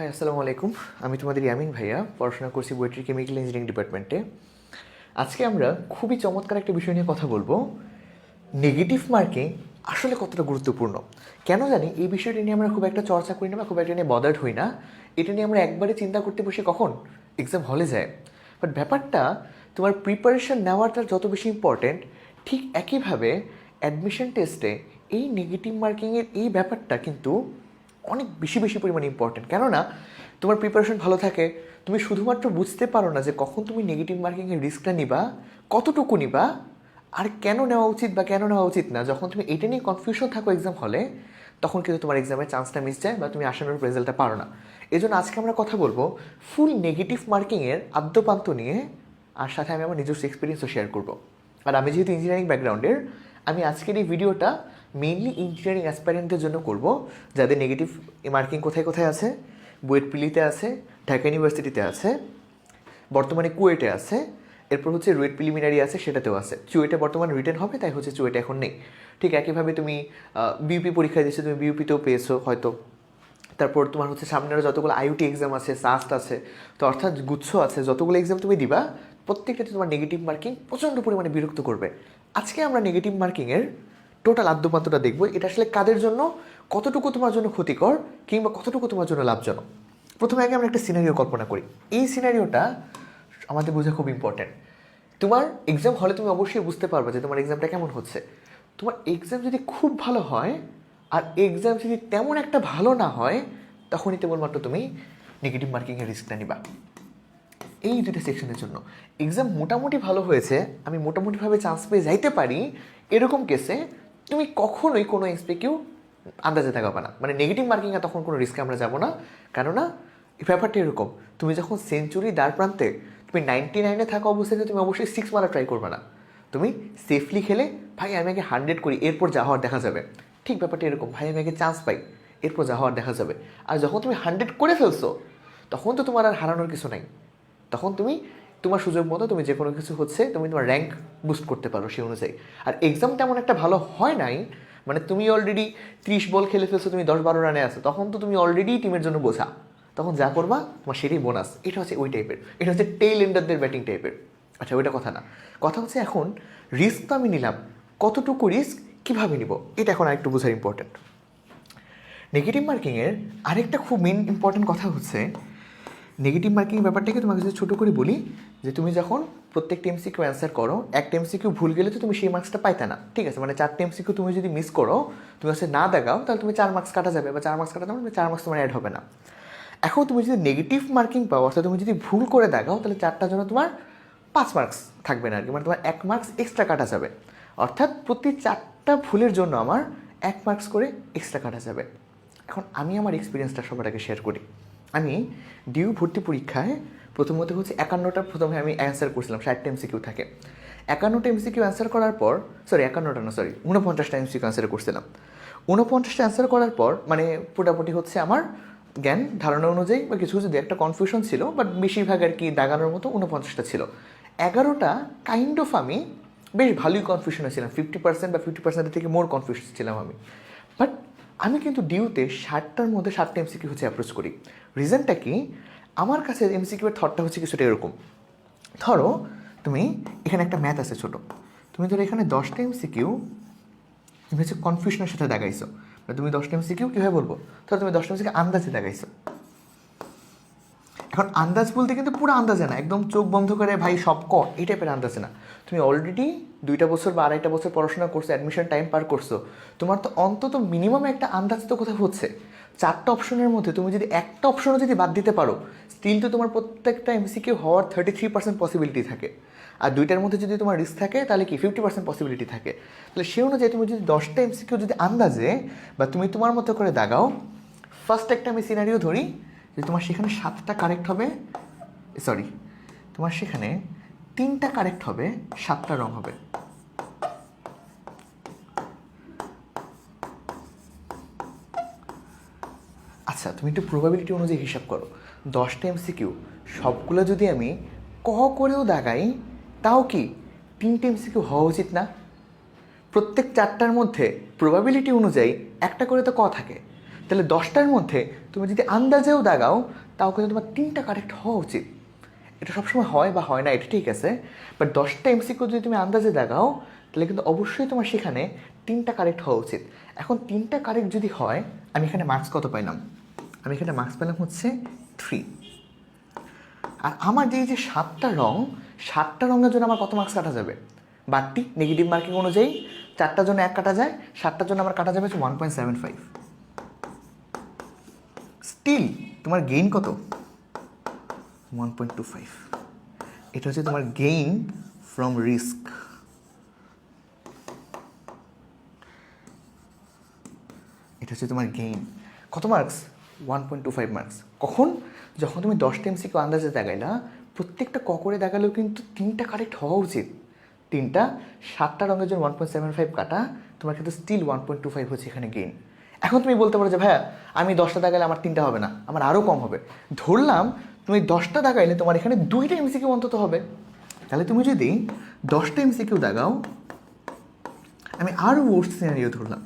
High আসসালামু আলাইকুম আমি তোমাদের ইয়ামিন ভাইয়া, পড়াশোনা করছি বুয়েটের কেমিক্যাল ইঞ্জিনিয়ারিং ডিপার্টমেন্টে। আজকে আমরা খুবই চমৎকার একটা বিষয় নিয়ে কথা বলব। নেগেটিভ মার্কিং আসলে কতটা গুরুত্বপূর্ণ? কেন জানি এই বিষয়টা নিয়ে আমরা খুব একটা চর্চা করি না বা খুব একটা নিয়ে বদার্ড হই না। এটা নিয়ে আমরা একবারে চিন্তা করতে বসে কখন? এক্সাম হলে যায়। বাট ব্যাপারটা, তোমার প্রিপারেশন নেওয়াটা যত বেশি ইম্পর্ট্যান্ট ঠিক একইভাবে অ্যাডমিশন টেস্টে এই নেগেটিভ মার্কিংয়ের এই ব্যাপারটা কিন্তু অনেক বেশি বেশি পরিমাণে ইম্পর্টেন্ট কেননা, তোমার প্রিপারেশন ভালো থাকে, তুমি শুধুমাত্র বুঝতে পারো না যে কখন তুমি নেগেটিভ মার্কিংয়ের রিস্কটা নিবা, কতটুকু নিবা, আর কেন নেওয়া উচিত বা কেন নেওয়া উচিত না। যখন তুমি এটা নিয়ে কনফিউশন থাকো এক্সাম হলে তখন কিন্তু তোমার এক্সামের চান্সটা মিস যায় বা তুমি আসানোর রেজাল্টটা পারো না। এই জন্য আজকে আমরা কথা বলব ফুল নেগেটিভ মার্কিংয়ের আদ্যপান্ত নিয়ে, আর সাথে আমি আমার নিজস্ব এক্সপিরিয়েন্সও শেয়ার করব। আর আমি যেহেতু ইঞ্জিনিয়ারিং ব্যাকগ্রাউন্ডের আমি আজকের এই ভিডিওটা মেইনলি ইঞ্জিনিয়ারিং অ্যাসপারেন্টদের জন্য করব, যাদের নেগেটিভ মার্কিং কোথায় কোথায় আছে বুয়েট পিলিতে আছে ঢাকা ইউনিভার্সিটিতে আছে, বর্তমানে কুয়েটে আছে, এরপর হচ্ছে রুয়েট প্রিলিমিনারি আছে, সেটাতেও আছে। চুয়েটে বর্তমানে রিটার্ন হবে, তাই হচ্ছে চুয়েটে এখন নেই। ঠিক একইভাবে তুমি বিউপি পরীক্ষা দিয়েছ, তুমি বিউপিতেও পেয়েছ হয়তো। তারপর তোমার হচ্ছে সামনে আরও যতগুলো আইউটি এক্সাম আছে সাস্ট আছে, তো অর্থাৎ গুচ্ছ আছে, যতগুলো এক্সাম তুমি দিবা, প্রত্যেকটাতে তোমার নেগেটিভ মার্কিং প্রচণ্ড পরিমাণে বিরক্ত করবে। আজকে আমরা নেগেটিভ মার্কিংয়ের টোটাল আদ্যপান্তটা দেখব। এটা আসলে কাদের জন্য? কতটুকু তোমার জন্য ক্ষতিকর কিংবা কতটুকু তোমার জন্য লাভজনক? প্রথমে আগে আমরা একটা সিনারিও কল্পনা করি। এই সিনারিওটা আমাদের বোঝা খুব ইম্পর্ট্যান্ট তোমার এক্সাম হলে তুমি অবশ্যই বুঝতে পারবে যে তোমার এক্সামটা কেমন হচ্ছে। তোমার এক্সাম যদি খুব ভালো হয় আর এক্সাম যদি তেমন একটা ভালো না হয়, তখনই কেবলমাত্র তুমি নেগেটিভ মার্কিংয়ের রিস্কটা নিবা। এই দুটো সেকশনের জন্য। এক্সাম মোটামুটি ভালো হয়েছে, আমি মোটামুটিভাবে চান্স পেয়ে যাইতে পারি, এরকম কেসে তুমি কখনোই কোনো এক্সপেকিউ আন্দাজে থাকাবে না। মানে নেগেটিভ মার্কিংয়ে তখন কোনো রিস্কে আমরা যাব না। কেননা ব্যাপারটা এরকম, তুমি যখন সেঞ্চুরি দ্বার প্রান্তে, তুমি নাইনটি নাইনে থাকা অবস্থায় তুমি অবশ্যই সিক্স মারা ট্রাই করবে না। তুমি সেফলি খেলে, ভাই, আমি আগে হান্ড্রেড করি, এরপর যা হওয়ার দেখা যাবে। ঠিক ব্যাপারটা এরকম, ভাই, আমি আগে চান্স পাই, এরপর যা হওয়ার দেখা যাবে। আর যখন তুমি হান্ড্রেড করে ফেলছো, তখন তো তোমার আর হারানোর কিছু নাই। তখন তুমি তোমার সুযোগ মতো তুমি যে কোনো কিছু হচ্ছে, তুমি তোমার র্যাঙ্ক বুস্ট করতে পারো সেই অনুযায়ী। আর এক্সাম তেমন একটা ভালো হয় নাই মানে তুমি অলরেডি ত্রিশ বল খেলে ফেলছো, তুমি দশ বারো রানে আছো, তখন তো তুমি অলরেডি টিমের জন্য বোঝা। তখন যা করবা, তোমার সেটাই বোনাস এটা হচ্ছে ওই টাইপের এটা হচ্ছে টেইল এন্ডারদের ব্যাটিং টাইপের আচ্ছা ওইটা কথা না। কথা হচ্ছে এখন রিস্ক তো আমি নিলাম, কতটুকু রিস্ক কীভাবে নিব? এটা এখন আরেকটু বোঝার ইম্পর্ট্যান্ট নেগেটিভ মার্কিংয়ের আরেকটা খুব মেন ইম্পর্ট্যান্ট কথা হচ্ছে নেগেটিভ মার্কিং ব্যাপারটাকে তোমাকে যদি ছোটো করে বলি যে তুমি যখন প্রত্যেকটা এমসিকিউ অ্যান্সার করো, একটা এমসিকিউ ভুল গেলে তো তুমি সেই মার্কসটা পাইতে না, ঠিক আছে? মানে চারটে এমসিকিউ তুমি যদি মিস করো, তুমি হচ্ছে না দেখাও, তাহলে তুমি চার মার্কস কাটা যাবে, বা চার মার্কস কাটা যাবে চার মার্কস তোমার অ্যাড হবে না। এখন তুমি যদি নেগেটিভ মার্কিং পাও, অর্থাৎ তুমি যদি ভুল করে দেখাও, তাহলে চারটার জন্য তোমার পাঁচ মার্কস থাকবে না আর কি মানে তোমার এক মার্কস এক্সট্রা কাটা যাবে। অর্থাৎ প্রতি চারটা ভুলের জন্য আমার এক মার্কস করে এক্সট্রা কাটা যাবে। এখন আমি আমার এক্সপিরিয়েন্সটা সবার আগে শেয়ার করি। আমি ডিউ ভর্তি পরীক্ষায় প্রথমত হচ্ছে একান্নটা, প্রথমে আমি অ্যান্সার করছিলাম, ষাটটা এমসিকিউ থাকে। একান্নটা এমসিকিউ অ্যান্সার করার পর সরি একান্নটা না সরি উনপঞ্চাশটা এমসিকিউ অ্যান্সার করছিলাম। উনপঞ্চাশটা অ্যান্সার করার পর মানে মোটামুটি হচ্ছে আমার জ্ঞান, ধারণা অনুযায়ী, বা কিছু যদি একটা কনফিউশন ছিল বাট বেশিরভাগ আর কি দাগানোর মতো উনপঞ্চাশটা ছিল। এগারোটা কাইন্ড অফ আমি বেশ ভালোই কনফিউশনে ছিলাম ফিফটি পার্সেন্ট বা ফিফটি পার্সেন্টের থেকে মোর কনফিউশন ছিলাম আমি। বাট আমি কিন্তু ডিউতে ষাটটার মধ্যে ষাটটা এমসিকিউ হচ্ছে অ্যাপ্রোচ করি। রিজনটা কি? আমার কাছে এমসিকিউর থটটা হচ্ছে কিছুটা এরকম। ধরো, তুমি এখানে একটা ম্যাথ আছে ছোট। তুমি ধরো এখানে দশটা এমসিকিউ তুমি হচ্ছে কনফিউশনের সাথে দেখাইছো। মানে তুমি দশটা এমসিকিউ কীভাবে বলব? ধরো তুমি দশটা এমসিকিউ আন্দাজে দেখাইছো। এখন আন্দাজ বলতে কিন্তু পুরো আন্দাজে না, একদম চোখ বন্ধ করে ভাই সব ক, এই টাইপের আন্দাজে না। তুমি অলরেডি দুইটা বছর বা আড়াইটা বছর পড়াশোনা করছ অ্যাডমিশন টাইম পার করছ। তোমার তো অন্তত মিনিমাম একটা আন্দাজ তো কোথাও হচ্ছে। চারটা অপশনের মধ্যে তুমি যদি একটা অপশনও যদি বাদ দিতে পারো স্টিল তো তোমার প্রত্যেকটা এমসিকিউ হওয়ার থার্টি থ্রি পার্সেন্ট পসিবিলিটি থাকে। আর দুইটার মধ্যে যদি তোমার রিস্ক থাকে, তাহলে কি ফিফটি পার্সেন্ট পসিবিলিটি থাকে। তাহলে সে অনুযায়ী তুমি যদি দশটা এমসিকিউ যদি আন্দাজে বা তুমি তোমার মতো করে দাগাও ফার্স্ট একটা আমি সিনারিও ধরি যে তোমার সেখানে সাতটা কারেক্ট হবে সরি তোমার সেখানে তিনটা কারেক্ট হবে, সাতটা রং হবে। আচ্ছা তুমি একটু প্রবাবিলিটি অনুযায়ী হিসাব করো। দশটা এমসিকিউ সবগুলো যদি আমি ক করেও দাগাই, তাও কি তিনটে এমসিকিউ হওয়া উচিত না? প্রত্যেক চারটার মধ্যে প্রবাবিলিটি অনুযায়ী একটা করে তো ক থাকে। তাহলে দশটার মধ্যে তুমি যদি আন্দাজেও দাগাও, তাও কিন্তু তোমার তিনটা কারেক্ট হওয়া উচিত। এটা সবসময় হয় বা হয় না, এটা ঠিক আছে। বাট দশটা এমসিকিউ যদি তুমি আন্দাজে দাগাও, তাহলে কিন্তু অবশ্যই তোমার সেখানে তিনটা কারেক্ট হওয়া উচিত। এখন তিনটা কারেক্ট যদি হয়, আমি এখানে মার্কস কত পাইলাম? আমি এখানে মার্কস পেলাম হচ্ছে থ্রি আর আমার যে যে সাতটা রং, সাতটা রঙের জন্য আমার কত মার্কস কাটা যাবে? বাড়তি নেগেটিভ মার্কিং অনুযায়ী চারটার জন্য এক কাটা যায়, সাতটার জন্য আমার কাটা যাবে হচ্ছে one point seven five still তোমার গেইন কত? ওয়ান পয়েন্ট টু ফাইভ এটা হচ্ছে তোমার গেইন ফ্রম রিস্ক এটা হচ্ছে তোমার গেইন কত marks one point two five marks কখন? যখন তুমি দশটা এমসিকিউ আন্দাজে দেখাইলা, প্রত্যেকটা ককরে দেখালেও কিন্তু তিনটা কারেক্ট হওয়া উচিত। তিনটা, সাতটা রঙের জন্য ওয়ান পয়েন্ট সেভেন ফাইভ কাটা, তোমার কিন্তু still one point two five হচ্ছে এখানে গেইন এখন তুমি বলতে পারো যে, ভাইয়া, আমি দশটা দাগাইলে আমার তিনটা হবে না, আমার আরও কম হবে। ধরলাম, তুমি দশটা দাগাইলে তোমার এখানে দুইটা এমসিকিউ অন্তত হবে। তাহলে তুমি যদি দশটা এমসিকিউ দাগাও আমি আরও ওর্স সিনারিও ধরলাম।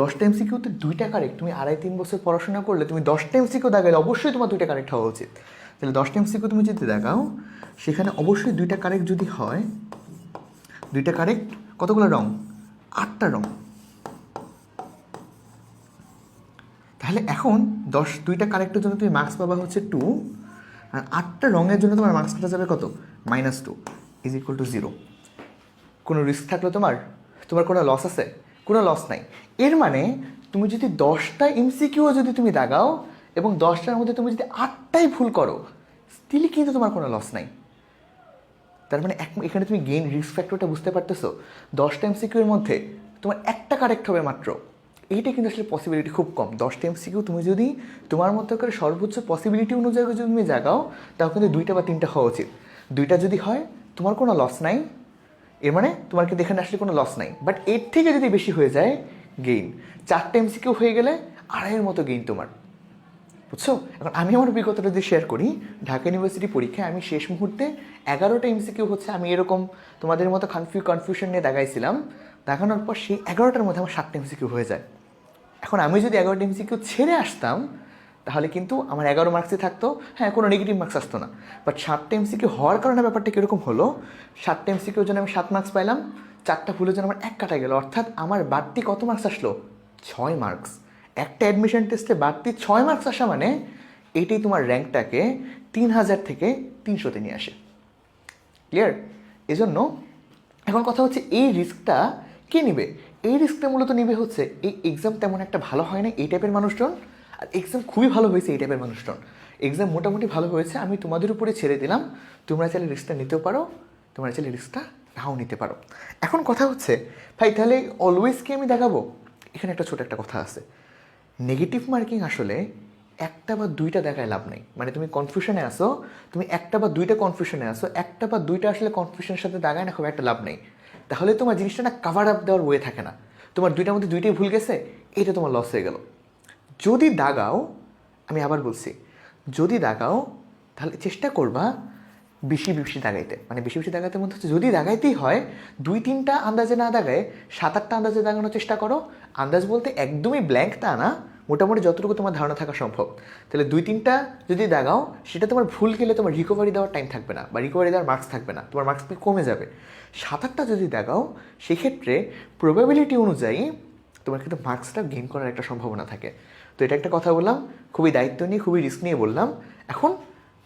দশটা এমসিকিউতে দুইটা কারেক্ট তুমি আড়াই তিন বছর পড়াশোনা করলে তুমি দশটা এমসিকিউ দাগাইলে অবশ্যই তোমার দুইটা কারেক্ট হওয়া উচিত। তাহলে দশটা এমসিকিউ তুমি যদি দেখাও, সেখানে অবশ্যই দুইটা কারেক্ট যদি হয়, দুইটা কারেক্ট কতগুলো রং? আটটা রং। তাহলে এখন দশ, দুইটা কারেক্টের জন্য তুমি মার্কস পাবা হচ্ছে টু আর আটটা রঙের জন্য তোমার মার্কস কাটা যাবে কত? Minus two is equal to zero কোনো রিস্ক থাকল তোমার তোমার কোনো লস আছে? কোনো লস নাই। এর মানে তুমি যদি দশটা এমসিকিউ যদি তুমি দাগাও এবং দশটার মধ্যে তুমি যদি আটটাই ভুল করো স্টিলই কিন্তু তোমার কোনো লস নাই। তার মানে এক এখানে তুমি গেইন রিস্ক ফ্যাক্টরটা বুঝতে পারতেছো। দশটা এমসিকিউ এর মধ্যে তোমার একটা কারেক্ট হবে মাত্র। এইটা কিন্তু আসলে পসিবিলিটি খুব কম। দশটা এমসিকিউ তুমি যদি তোমার মতো করে সর্বোচ্চ পসিবিলিটি অনুযায়ী যদি তুমি জাগাও, তাও কিন্তু দুইটা বা তিনটা হওয়া উচিত। দুইটা যদি হয়, তোমার কোনো লস নাই। এর মানে তোমার কিন্তু এখানে আসলে কোনো লস নাই। বাট এর থেকে যদি বেশি হয়ে যায় গেইন চারটে এমসিকিউ হয়ে গেলে আড়াইয়ের মতো গেইন তোমার। বুঝছ? এখন আমি আমার অভিজ্ঞতাটা যদি শেয়ার করি, ঢাকা ইউনিভার্সিটি পরীক্ষায় আমি শেষ মুহূর্তে এগারোটা এমসিকিউ হচ্ছে আমি এরকম তোমাদের মতো কনফিউ কনফিউশন নিয়ে দেখাইছিলাম। দেখানোর পর সেই এগারোটার মধ্যে আমার সাতটা এমসিকিউ হয়ে যায়। এখন আমি যদি এগারোটা এমসিকিউ ছেড়ে আসতাম তাহলে কিন্তু আমার এগারো মার্কসই থাকতো। হ্যাঁ কোনো নেগেটিভ মার্কস আসতো না। বাট সাতটা এমসিকিউ হওয়ার কারণে ব্যাপারটা কীরকম হলো? সাতটা এমসিকিউর জন্য আমি সাত মার্কস পাইলাম। চারটা ভুলের জন্য আমার এক কাটা গেল। অর্থাৎ আমার বাড়তি কত মার্কস আসলো? ছয় মার্কস একটা অ্যাডমিশন টেস্টে বাড়তি ছয় মার্কস আসা মানে এটাই তোমার র্যাঙ্কটাকে তিন হাজার থেকে তিনশোতে নিয়ে আসে। ক্লিয়ার এজন্য এখন কথা হচ্ছে এই রিস্কটা কে নিবে? এই রিস্কটা মূলত নিবে হচ্ছে, এই এক্সাম তেমন একটা ভালো হয় না, এই টাইপের মানুষজন। আর এক্সাম খুবই ভালো হয়েছে এই টাইপের মানুষজন। এক্সাম মোটামুটি ভালো হয়েছে, আমি তোমাদের উপরে ছেড়ে দিলাম। তোমরা চাইলে রিস্কটা নিতেও পারো, তোমরা চাইলে রিস্কটা নাও নিতে পারো। এখন কথা হচ্ছে, ভাই, তাহলে অলওয়েজ কি আমি দেখাবো? এখানে একটা ছোট একটা কথা আছে। নেগেটিভ মার্কিং আসলে একটা বা দুইটা দেখায় লাভ নেই। মানে তুমি কনফিউশনে আসো তুমি একটা বা দুইটা কনফিউশনে আসো একটা বা দুইটা আসলে কনফিউশনের সাথে দাগায় না, খুব একটা লাভ নেই। তাহলে তোমার জিনিসটা না কাভার আপ দেওয়ার ওয়ে থাকে না। তোমার দুইটার মধ্যে দুইটাই ভুল গেছে এটা তোমার লস হয়ে গেল। যদি দাগাও, আমি আবার বলছি, যদি দাগাও, তাহলে চেষ্টা করবা বেশি বেশি দাগাইতে। মানে বেশি বেশি দাগাইতে মধ্যে হচ্ছে যদি দাগাইতেই হয়, দুই তিনটা আন্দাজে না দাগায় সাত আটটা আন্দাজে দাগানোর চেষ্টা করো। আন্দাজ বলতে একদমই ব্ল্যাঙ্ক তা না, মোটামুটি যতটুকু তোমার ধারণা থাকা সম্ভব। তাহলে দুই তিনটা যদি দাগাও, সেটা তোমার ভুল গেলে তোমার রিকভারি দেওয়ার টাইম থাকবে না, বা রিকভারি দেওয়ার মার্কস থাকবে না, তোমার মার্কস কমে যাবে। সাত আটটা যদি দাগাও, সেক্ষেত্রে প্রবাবিলিটি অনুযায়ী তোমার কিন্তু মার্কসটা গেইন করার একটা সম্ভাবনা থাকে। তো এটা একটা কথা বললাম, খুবই দায়িত্ব নিয়ে, খুবই রিস্ক নিয়ে বললাম। এখন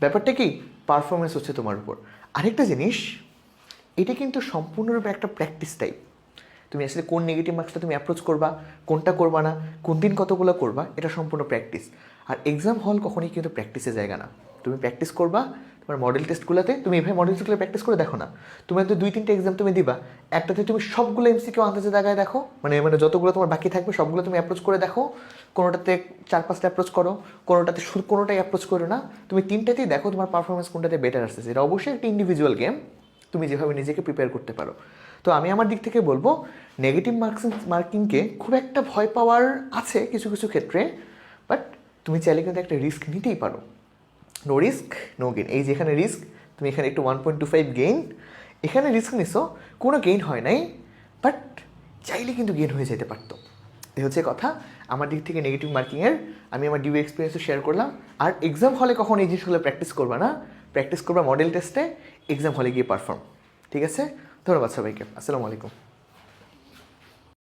ব্যাপারটা কি? পারফরমেন্স হচ্ছে তোমার উপর। আরেকটা জিনিস, এটা কিন্তু সম্পূর্ণরূপে একটা প্র্যাকটিস টাইপ তুমি আসলে কোন নেগেটিভ মার্কসটা তুমি অ্যাপ্রোচ করবা, কোনটা করবা না, কোন দিন কতগুলো করবা, এটা সম্পূর্ণ প্র্যাকটিস আর এক্সাম হল কখনোই কিন্তু প্র্যাকটিসে জায়গা না। তুমি প্র্যাকটিস করবা তোমার মডেল টেস্টগুলোতে তুমি এভাবে মডেল টেস্টগুলো প্র্যাকটিস করে দেখো না। তুমি হয়তো দুই, তিনটে এক্সাম তুমি দিবা, একটাতে তুমি সবগুলো এমসিকিউ আন্দাজে জায়গায় দেখো মানে মানে যতগুলো তোমার বাকি থাকবে সবগুলো তুমি অ্যাপ্রোচ করে দেখো, কোনোটাতে চার পাঁচটা অ্যাপ্রোচ করো, কোনোটাতে শুধু কোনোটাই অ্যাপ্রোচ করো না, তুমি তিনটাতেই দেখো তোমার পারফরমেন্স কোনটাতে বেটার আসতেছে। এটা অবশ্যই একটা ইন্ডিভিজুয়াল গেম তুমি যেভাবে নিজেকে প্রিপেয়ার করতে পারো। তো আমি আমার দিক থেকে বলব নেগেটিভ মার্কস মার্কিংকে খুব একটা ভয় পাওয়ার আছে কিছু কিছু ক্ষেত্রে বাট তুমি চাইলে কিন্তু একটা রিস্ক নিতেই পারো। নো রিস্ক নো গেইন এই যেখানে রিস্ক তুমি এখানে একটু one point two five gain এখানে রিস্ক নিছো, কোনো গেইন হয় নাই বাট চাইলে কিন্তু গেইন হয়ে যেতে পারতো। এই হচ্ছে কথা। আমার দিক থেকে নেগেটিভ মার্কিংয়ের আমি আমার ডিউ এক্সপিরিয়েন্সও শেয়ার করলাম। আর এক্সাম হলে কখন এই জিনিসগুলো প্র্যাকটিস করবা না। প্র্যাকটিস করবা মডেল টেস্টে এক্সাম হলে গিয়ে পারফর্ম ঠিক আছে? ধন্যবাদ সবাইকে। আসসালামু আলাইকুম।